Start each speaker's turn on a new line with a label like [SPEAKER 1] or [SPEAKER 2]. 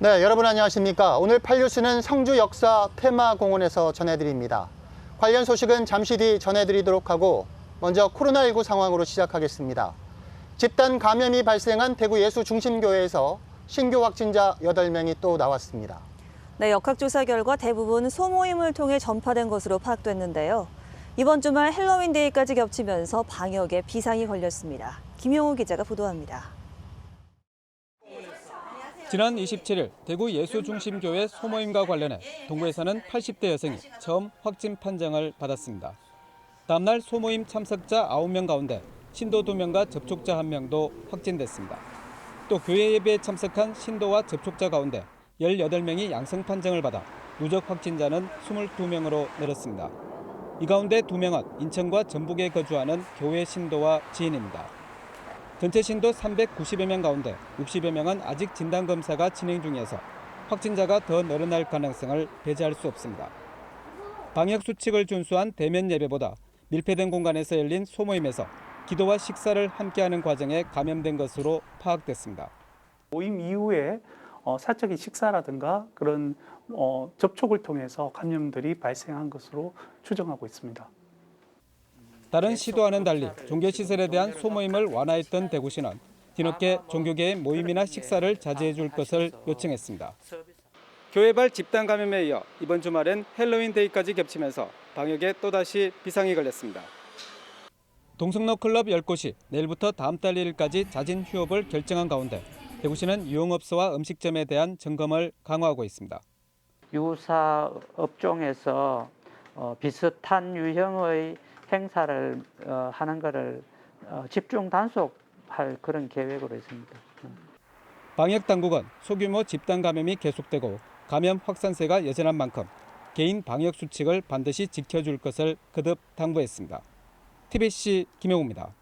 [SPEAKER 1] 네, 여러분 안녕하십니까? 오늘 8뉴스는 성주 역사 테마공원에서 전해드립니다. 관련 소식은 잠시 뒤 전해드리도록 하고 먼저 코로나19 상황으로 시작하겠습니다. 집단 감염이 발생한 대구 예수 중심교회에서 신규 확진자 8명이 또 나왔습니다.
[SPEAKER 2] 네, 역학조사 결과 대부분 소모임을 통해 전파된 것으로 파악됐는데요. 이번 주말 헬로윈 데이까지 겹치면서 방역에 비상이 걸렸습니다. 김용호 기자가 보도합니다.
[SPEAKER 3] 지난 27일 대구 예수중심교회 소모임과 관련해 동구에서는 80대 여성이 처음 확진 판정을 받았습니다. 다음날 소모임 참석자 9명 가운데 신도 2명과 접촉자 1명도 확진됐습니다. 또 교회 예배에 참석한 신도와 접촉자 가운데 18명이 양성 판정을 받아 누적 확진자는 22명으로 늘었습니다. 이 가운데 2명은 인천과 전북에 거주하는 교회 신도와 지인입니다. 전체 신도 390여 명 가운데 60여 명은 아직 진단 검사가 진행 중이어서 확진자가 더 늘어날 가능성을 배제할 수 없습니다. 방역 수칙을 준수한 대면 예배보다 밀폐된 공간에서 열린 소모임에서 기도와 식사를 함께하는 과정에 감염된 것으로 파악됐습니다.
[SPEAKER 4] 모임 이후에 어, 사적인 식사라든가 그런 어, 접촉을 통해서 감염들이 발생한 것으로 추정하고 있습니다.
[SPEAKER 3] 다른 시도와는 달리 종교시설에 대한 소모임을 완화했던 대구시는 뒤늦게 종교계의 모임이나 식사를 자제해 줄 것을 요청했습니다. 교회발 집단 감염에 이어 이번 주말엔 헬로윈 데이까지 겹치면서 방역에 또다시 비상이 걸렸습니다. 동성로 클럽 10곳이 내일부터 다음 달 1일까지 자진 휴업을 결정한 가운데 대구시는 유흥업소와 음식점에 대한 점검을 강화하고 있습니다.
[SPEAKER 5] 유사 업종에서 어, 비슷한 유형의 행사를 어, 하는 것을 어, 집중 단속할 그런 계획으로 있습니다.
[SPEAKER 3] 방역 당국은 소규모 집단 감염이 계속되고 감염 확산세가 여전한 만큼 개인 방역 수칙을 반드시 지켜줄 것을 거듭 당부했습니다. TBC 김영우입니다.